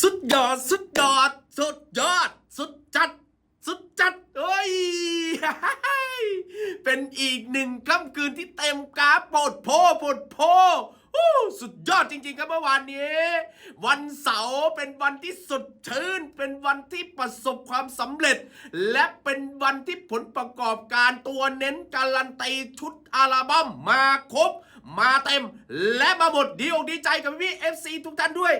สุดยอด สุดยอด สุดยอด สุดจัด สุดจัดเอ้ย เป็นอีกหนึ่งค่ำคืนที่เต็มกราฟปดโพปดโพอู้สุดยอดจริงๆครับเมื่อวานนี้ วันเสาร์เป็นวันที่สดชื่น เป็นวันที่ประสบความสำเร็จ และเป็นวันที่ผลประกอบการตัวเน้นการันตีชุดอัลบั้มมาครบ มาเต็ม และมาหมดดีอกดีใจกับพี่เอฟซีทุกท่านด้วย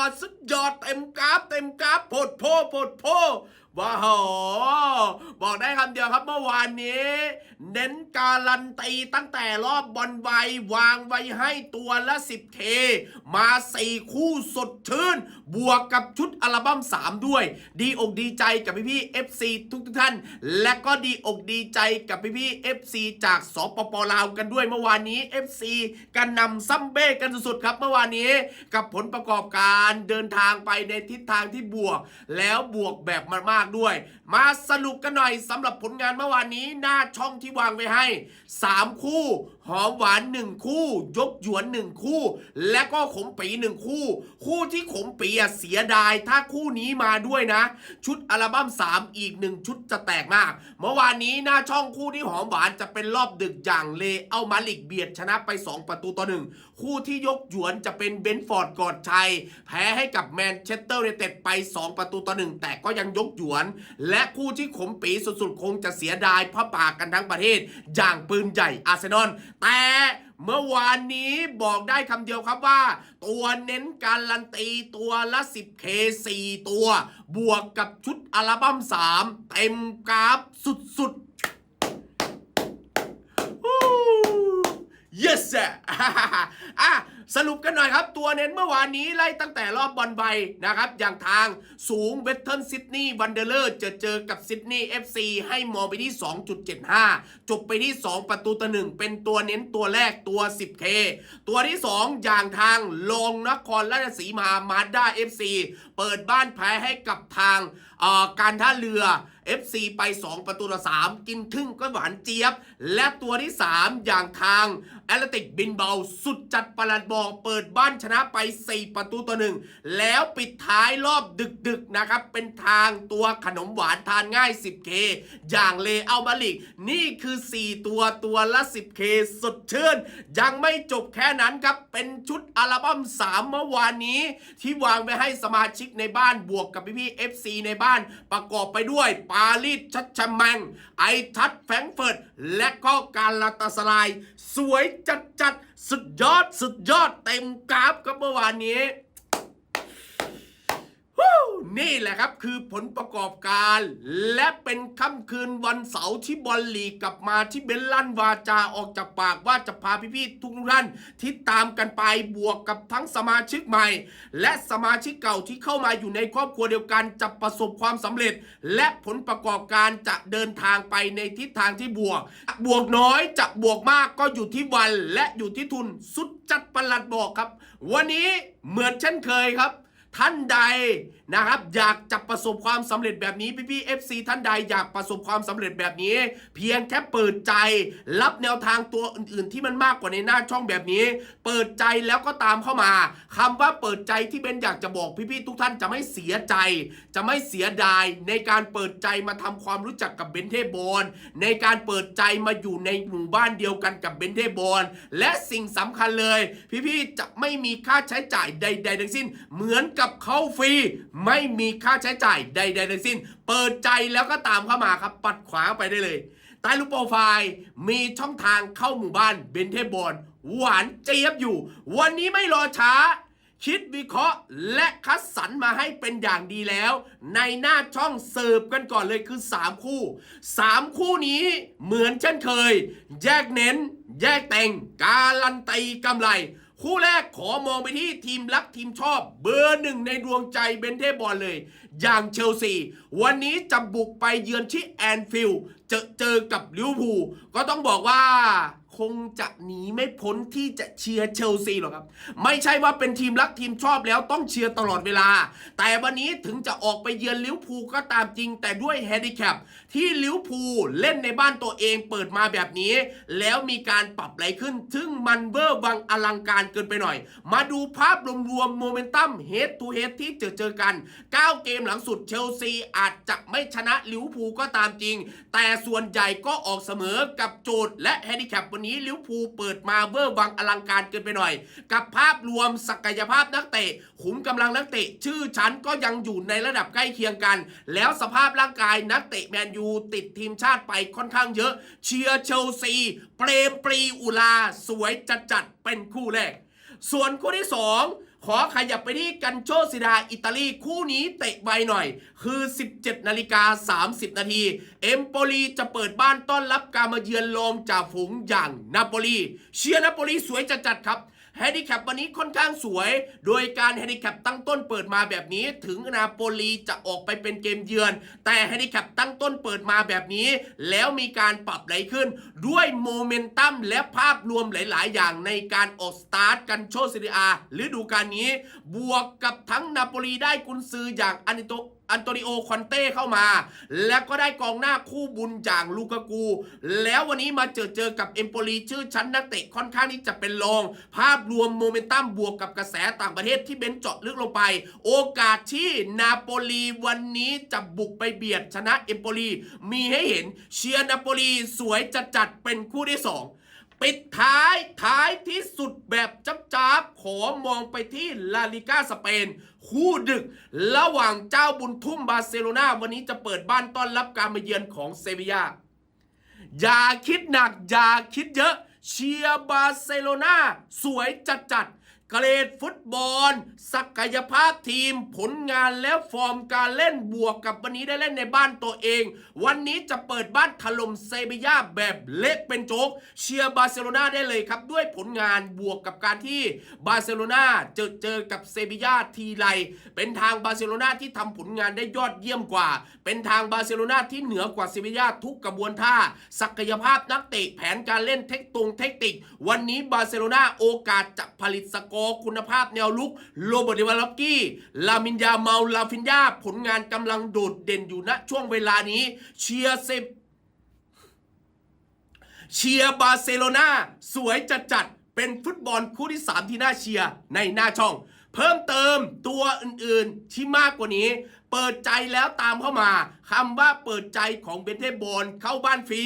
อดสุดยอดเต็มกราฟเต็มกราฟผดโพผดโพว้าวบอกได้คำเดียวครับเมื่อวานนี้ เน้นการันตีตั้งแต่รอบบอลไววางไว้ให้ตัวละ 10K มา4คู่สดชื่น บวกกับชุดอัลบั้ม 3 ด้วย ดีอกดีใจกับพี่พี่ๆ FC ทุกทุกท่าน และก็ดีอกดีใจกับพี่พี่ๆ FC จากสปปลาวกันด้วยเมื่อวานนี้ FC กันนำซัมเบ้กันสุดๆครับเมื่อวานนี้ กับผลประกอบการเดินทางไปในทิศทางที่บวก แล้วบวกแบบมากๆด้วย มาสรุปกันหน่อยสำหรับผลงานเมื่อวานนี้หน้าช่องที่วางไว้ให้ 3 คู่ หอมหวาน 1 คู่ ยกหยวน 1 คู่ และก็ขมปี 1 คู่ คู่ที่ขมปีอะเสียดาย ถ้าคู่นี้มาด้วยนะ ชุดอัลบั้ม 3 อีก 1 ชุดจะแตกมาก เมื่อวานนี้หน้าช่องคู่ที่หอมหวานจะเป็นรอบดึกอย่างเลเอามาลิกเบียดชนะไป 2 ประตูต่อหนึ่ง คู่ที่ยกหยวนจะเป็นเบนฟอร์ดกอดชัย แพ้ให้กับแมนเชสเตอร์ยูไนเต็ดไป 2 ประตูต่อหนึ่งแต่ก็ยังยกหยวน และคู่ที่ขมปีสุดๆ คงจะเสียดายเพราะปากกันทั้งประเทศ อย่างปืนใหญ่อาร์เซนอลแต่เมื่อวานนี้บอกได้คำเดียวครับว่า ตัวเน้นการันตีตัวละ 10K 4 ตัว บวกกับชุดอัลบั้ม 3 เต็มกราฟสุดๆ ฮู้ yes sir อะสรุปกันหน่อยครับ ตัวเน้นเมื่อวานนี้ไล่ตั้งแต่รอบบอลใบนะครับ อย่างทางสูงเวสเทิร์นซิดนีย์วันเดอร์เลอร์จะเจอกับซิดนีย์ FC ให้มองไปที่ 2.75 จบไปที่ 2 ประตูต่อหนึ่งเป็นตัวเน้นตัวแรกตัว 10K ตัวที่ 2 อย่างทางลงนครราชสีมามาด้า FC เปิดบ้านแพ้ให้กับทางการท่าเรือ FC ไป 2 ประตูต่อ3กินครึ่งก็หวานเจี๊ยบ และตัวที่ 3 อย่างทางแอตเลติกบินเบา สุดจัดประหลัดบอกเปิดบ้านชนะไป 4 ประตูต่อหนึ่งแล้วปิดท้ายรอบดึกๆนะครับ เป็นทางตัวขนมหวานทานง่าย 10K อย่างเลอัลมาลิก นี่คือ 4 ตัวตัวละ 10K สดชื่น ยังไม่จบแค่นั้นครับ เป็นชุดอัลบั้ม 3 เมื่อวานนี้ ที่วางไว้ให้สมาชิกในบ้านบวกกับพี่ๆ FC ในบ้านประกอบไปด้วยปาารีสชัดชะแมง ไอทัดแฟงเฟิร์ตและก็การลาตาสลาย สวยจัดจัดสุดยอดสุดยอดเต็มกราฟครับเมื่อวานนี้ นี่แหละครับคือผลประกอบการ และเป็นค่ำคืนวันเสาร์ที่บอลลีกกลับมาที่เบลลันวาจาออกจากปากว่าจะพาพี่ๆทุกท่านที่ตามกันไปบวกกับทั้งสมาชิกใหม่ และสมาชิกเก่าที่เข้ามาอยู่ในครอบครัวเดียวกันจะประสบความสำเร็จ และผลประกอบการจะเดินทางไปในทิศทางที่บวก บวกน้อยจะบวกมากก็อยู่ที่วันและอยู่ที่ทุนสุดจัดประหลัดบอกครับ วันนี้เหมือนเช่นเคยครับ ท่านใดนะครับ อยากจะประสบความสำเร็จแบบนี้พี่พี่ๆ FC ท่านใดอยากประสบความสำเร็จแบบนี้ เพียงแค่เปิดใจ รับแนวทางตัวอื่นๆ ที่มันมากกว่าในหน้าช่องแบบนี้ เปิดใจแล้วก็ตามเข้ามาคำว่าเปิดใจที่เบนอยากจะบอกพี่พี่ๆทุกท่านจะไม่เสียใจ จะไม่เสียดายในการเปิดใจมาทำความรู้จักกับเบนเทบอลในการเปิดใจมาอยู่ในหมู่บ้านเดียวกันกับเบนเทบอลและสิ่งสำคัญเลย พี่ๆจะไม่มีค่าใช้จ่ายใด ๆ ทั้งสิ้นเหมือนกับับเขาฟรี ไม่มีค่าใช้จ่ายใดๆทั้งสิ้น เปิดใจแล้วก็ตามเข้ามาครับ ปัดขวาไปได้เลย ใต้รูปโปรไฟล์ มีช่องทางเข้าหมู่บ้านเบนเทบอลหวานเจี๊ยบอยู่ วันนี้ไม่รอช้า คิดวิเคราะห์และคัดสรรมาให้เป็นอย่างดีแล้ว ในหน้าช่องเสิร์ฟกันก่อนเลยคือ 3 คู่ 3 คู่นี้เหมือนเช่นเคย แยกเน้น แยกแต่งการันตีกำไร คู่แรกขอมองไปที่ทีมรักทีมชอบ เบอร์หนึ่งในดวงใจเบนเทบอลเลย อย่างเชลซี วันนี้จะบุกไปเยือนที่แอนฟิลด์เจอเจอกับลิเวอร์พูลก็ต้องบอกว่า คงจะหนีไม่พ้นที่จะเชียร์เชลซีหรอกครับ ไม่ใช่ว่าเป็นทีมรักทีมชอบแล้วต้องเชียร์ตลอดเวลา แต่วันนี้ถึงจะออกไปเยือนลิเวอร์พูลก็ตามจริง แต่ด้วยแฮนดิแคปที่ลิเวอร์พูลเล่นในบ้านตัวเองเปิดมาแบบนี้ แล้วมีการปรับไหลขึ้นซึ่งมันเวอร์วังอลังการเกินไปหน่อย มาดูภาพรวมๆโมเมนตัมเฮดทูเฮดที่เจอเจอกัน 9 เกมหลังสุดเชลซีอาจจะไม่ชนะลิเวอร์พูลก็ตามจริง แต่ส่วนใหญ่ก็ออกเสมอกับโจทย์และแฮนดิแคปวันนี้ลิวพูเปิดมาเวอร์วังอลังการเกินไปหน่อย กับภาพรวมศักยภาพนักเตะขุมกำลังนักเตะ ชื่อชั้นก็ยังอยู่ในระดับใกล้เคียงกัน แล้วสภาพร่างกายนักเตะแมนยูติดทีมชาติไปค่อนข้างเยอะ เชียร์เชลซี เปรมปรีอุลาสวยจัดจัดๆเป็นคู่แรก ส่วนคู่ที่ 2 ขอขยับไปที่กันโชซิดาอิตาลีคู่นี้เตะไวหน่อย คือ 17 นาฬิกา 30 นาที เอมโปลีจะเปิดบ้านต้อนรับการมาเยือนรองจ่าฝูงอย่างนาโปลีเชียร์นาโปลีสวยจัดๆครับ แฮนดิแคปวันนี้ค่อนข้างสวย โดยการแฮนดิแคปตั้งต้นเปิดมาแบบนี้ ถึงนาโปลีจะออกไปเป็นเกมเยือน แต่แฮนดิแคปตั้งต้นเปิดมาแบบนี้ แล้วมีการปรับไหลขึ้น ด้วยโมเมนตัมและภาพรวมหลาย ๆ อย่างในการออกสตาร์ทกันโชซิริอาฤดูกาลนี้ บวกกับทั้งนาโปลีได้กุนซืออย่างอานิโต อันโตนิโอคอนเต้เข้ามา แล้วก็ได้กองหน้าคู่บุญอย่างลูกากู แล้ววันนี้มาเจอเจอกับเอมโปลีชื่อชั้นนักเตะค่อนข้างที่จะเป็นรอง ภาพรวมโมเมนตัมบวกกับกระแสต่างประเทศที่เบนเจาะลึกลงไป โอกาสที่นาโปลีวันนี้จะบุกไปเบียดชนะเอมโปลีมีให้เห็นเชียร์นาโปลีสวยจัดจัดๆเป็นคู่ที่สอง ปิดท้ายท้ายที่สุดแบบจับจับๆขอมองไปที่ลาลิก้าสเปน คู่ดึก ระหว่างเจ้าบุญทุ่มบาร์เซโลนาวันนี้จะเปิดบ้านต้อนรับการมาเยือนของเซบียาอย่าคิดหนัก อย่าคิดเยอะ เชียร์บาร์เซโลนาสวยจัดจัดๆ เกรดฟุตบอล ศักยภาพทีม ผลงานและฟอร์มการเล่นบวกกับวันนี้ได้เล่นในบ้านตัวเอง วันนี้จะเปิดบ้านถล่มเซบียาแบบเละเป็นโจ๊กเชียร์บาร์เซโลนาได้เลยครับ ด้วยผลงานบวกกับการที่บาร์เซโลนาเจอเจอกับเซบียาทีไรเป็นทางบาร์เซโลนาที่ทำผลงานได้ยอดเยี่ยมกว่า เป็นทางบาร์เซโลนาที่เหนือกว่าเซบียาทุกกระบวนท่า ศักยภาพนักเตะแผนการเล่นเทคตรงเทคนิควันนี้บาร์เซโลนาโอกาสจะผลิตสกอร์คุณภาพแนวลุกโรเบิร์ตเดวาลอกกี้ลามินยาเมาลาฟินยาผลงานกำลังโดดเด่นอยู่ณช่วงเวลานี้ เชียร์เซเชียร์บาร์เซโลนาสวยจัดจัดเป็นฟุตบอลคู่ที่ 3 ที่น่าเชียร์ในหน้าช่อง เพิ่มเติมตัวอื่นๆที่มากกว่านี้ เปิดใจแล้วตามเข้ามา คำว่าเปิดใจของเบนเทบอลเข้าบ้านฟรี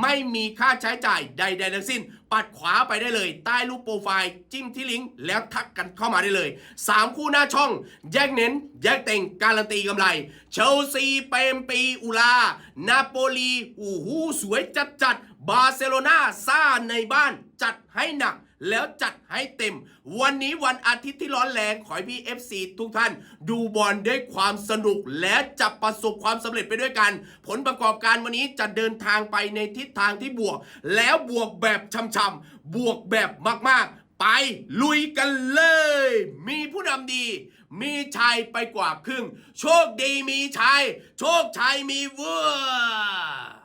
ไม่มีค่าใช้จ่ายใดๆทั้งสิ้น ปัดขวาไปได้เลย ใต้รูปโปรไฟล์จิ้มที่ลิงก์แล้วทักกันเข้ามาได้เลย 3 คู่หน้าช่อง แยกเน้น แยกเต่งการันตีกำไร เชลซีเปมปีอุลา นาโปลีอู้หูสวยจัดจัดๆบาร์เซโลนาซ่าในบ้านจัดให้หนักแล้วจัดให้เต็ม วันนี้วันอาทิตย์ที่ร้อนแรง ขอให้พี่ FC ทุกท่าน ดูบอลด้วยความสนุกและจะประสบความสำเร็จไปด้วยกัน ผลประกอบการวันนี้จะเดินทางไปในทิศทางที่บวก แล้วบวกแบบช่ำๆบวกแบบมากๆไปลุยกันเลย มีผู้นำดี มีชัยไปกว่าครึ่ง โชคดีมีชัย โชคชัยมีเวอร์